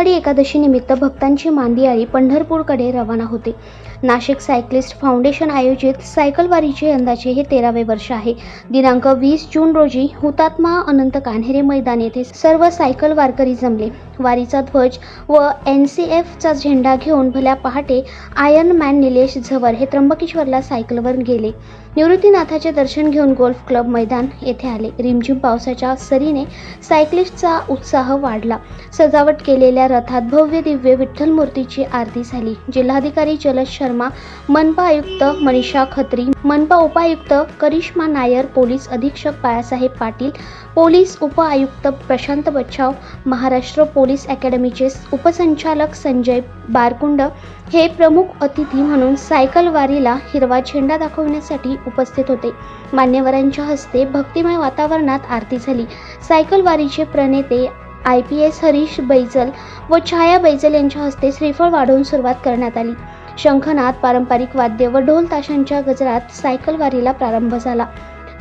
आषाढी एकादशी निमित्त भक्तांची मांदियाळी पंढरपूरकडे रवाना होते. नाशिक सायक्लिस्ट फाउंडेशन आयोजित सायकलवारीचे यंदाचे हे तेरावे वर्ष आहे. दिनांक वीस जून रोजी हुतात्मा अनंत कान्हेरे मैदान येथे सर्व सायकल वारकरी जमले. वारीचा ध्वज व एन सी एफचा झेंडा घेऊन भल्या पहाटे आयर्न मॅन निलेश झवर हे त्र्यंबकेश्वरला सायकलवर गेले. निवृत्तीनाथाचे दर्शन घेऊन गोल्फ क्लब मैदान येथे आले. रिमझिम पावसाच्या सरीने सायक्लिस्टचा उत्साह वाढला. सजावट केलेल्या रथात भव्य दिव्य विठ्ठल मूर्तीची आरती झाली. जिल्हाधिकारी जलद शर्मा मनपा आयुक्त मनीषा खत्री मनपा उपायुक्त करिश्मा नायर पोलीस अधीक्षक बाळासाहेब पाटील पोलीस उपआयुक्त प्रशांत बच्छाव महाराष्ट्र पोलीस अकॅडमीचे उपसंचालक संजय बारकुंड हे प्रमुख अतिथी म्हणून सायकल वारीला हिरवा झेंडा दाखवण्यासाठी उपस्थित होते. मान्यवरांच्या हस्ते भक्तिमय वातावरणात आरती झाली. सायकल वारीचे प्रणेते I P S Harish Baijal व छाया बैजल यांच्या हस्ते श्रीफळ वाढवून सुरुवात करण्यात आली. शंखनाद पारंपरिक वाद्य व ढोल ताशांच्या गजरात सायकलवारीला प्रारंभ झाला.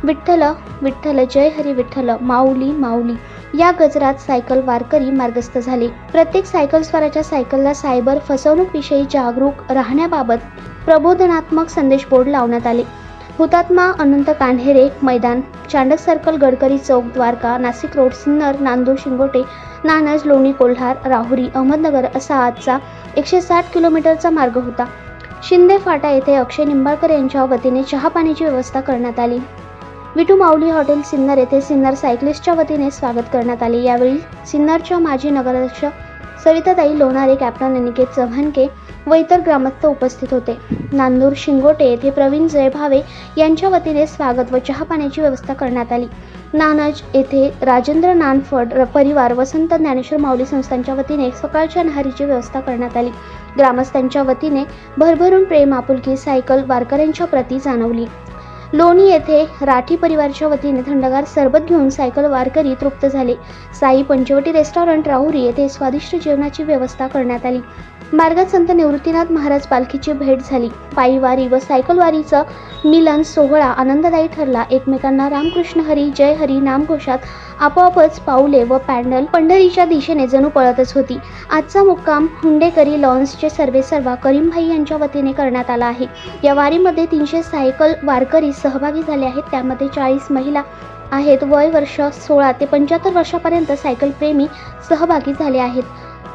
विठ्ठल विठ्ठल जय हरी विठ्ठल माऊली माऊली. या गजरात सायकल वारकरी मार्गस्थ झाले. प्रत्येक सायकल स्वाराच्या सायकलला सायबर फसवणूकविषयी जागरूक राहण्याबाबत प्रबोधनात्मक संदेश बोर्ड लावण्यात आले. हुतात्मा अनंत कान्हेरे मैदान चांडक सर्कल गडकरी चौक द्वारका नाशिक रोड सिन्नर नांदूर शिंगोटे नानज लोणी कोल्हार राहुरी अहमदनगर असा आजचा एकशे साठ किलोमीटरचा मार्ग होता. शिंदे फाटा येथे अक्षय निंबाळकर यांच्या वतीने चहापाण्याची व्यवस्था करण्यात आली. विटू माऊली हॉटेल सिन्नर येथे सिन्नर सायक्लिस्टच्या वतीने स्वागत करण्यात आले. यावेळी सिन्नरच्या माजी नगराध्यक्ष सविताताई लोणारे कॅप्टन अनिकेत चव्हाणके व इतर ग्रामस्थ उपस्थित होते. नांदूर शिंगोटे येथे प्रवीण जयभावे यांच्या वतीने स्वागत व चहापाण्याची व्यवस्था करण्यात आली. नानज येथे राजेंद्र नानफड र- परिवार वसंत ज्ञानेश्वर माऊली संस्थांच्या वतीने सकाळच्या नहारीची व्यवस्था करण्यात आली. ग्रामस्थांच्या वतीने भरभरून प्रेम आपुलकी सायकल वारकऱ्यांच्या प्रती जाणवली. लोणी येथे राठी परिवारच्या वतीने थंडगार सरबत घेऊन सायकल वारकरी तृप्त झाले. साई पंचवटी रेस्टॉरंट राहुरी येथे स्वादिष्ट जेवणाची व्यवस्था करण्यात आली. मार्गात संत निवृत्तीनाथ महाराज पालखीची भेट झाली. पायीवारी व सायकलवारीचं मिलन सोहळा आनंददायी ठरला. एकमेकांना रामकृष्ण हरी जय हरी नामघोषात आपोआपच पाऊले व पॅन्डल पंढरीच्या दिशेने जणू पळतच होती. आजचा मुक्काम हुंडेकरी लॉन्सचे सर्वे सर्वा करीमभाई यांच्या वतीने करण्यात आला आहे. या वारीमध्ये तीनशे सायकल वारकरी सहभागी झाले आहेत. त्यामध्ये चाळीस महिला आहेत. वय वर्ष सोळा ते पंच्याहत्तर वर्षापर्यंत सायकल प्रेमी सहभागी झाले आहेत.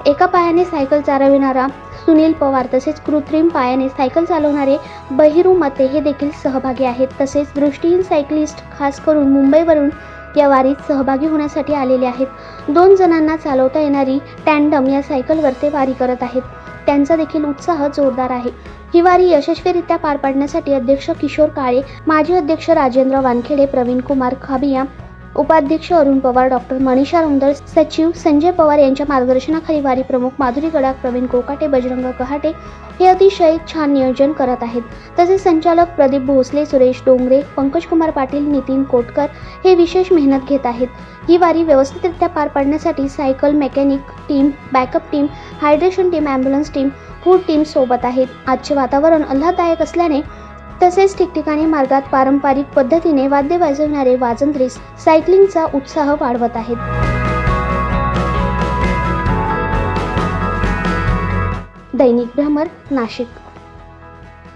एका पायाने सायकल चालविणारा सुनील पवार तसेच कृत्रिम पायाने सायकल चालवणारे बहिरू मते हे देखील सहभागी आहेत. तसेच दृष्टीहीन सायकलिस्ट खास करून मुंबईवरून या वारीत सहभागी होण्यासाठी आलेले आहेत. दोन जणांना चालवता येणारी टँडम या सायकलवर ते वारी करत आहेत. त्यांचा देखील उत्साह जोरदार आहे. ही वारी यशस्वीरित्या पार पाडण्यासाठी अध्यक्ष किशोर काळे माजी अध्यक्ष राजेंद्र वानखेडे प्रवीण कुमार खाबिया उपाध्यक्ष अरुण पवार डॉक्टर मनीषा रुंदळ सचिव संजय पवार यांच्या मार्गदर्शनाखाली वारी प्रमुख माधुरी गडाख प्रवीण कोकाटे बजरंग कहाटे हे अतिशय छान नियोजन करत आहेत. तसेच संचालक प्रदीप भोसले सुरेश डोंगरे पंकज कुमार पाटील नितीन कोटकर हे विशेष मेहनत घेत आहेत. ही वारी व्यवस्थितरित्या पार पाडण्यासाठी cycle mechanic team backup team hydration team ambulance team food team सोबत आहेत. आजचे वातावरण आल्हाददायक असल्याने तसेच ठिकठिकाणी मार्गात पारंपरिक पद्धतीने वाद्य वाजवणारे वाजंत्री सायकलिंगचा उत्साह वाढवत आहेत. दैनिक भ्रमर नाशिक.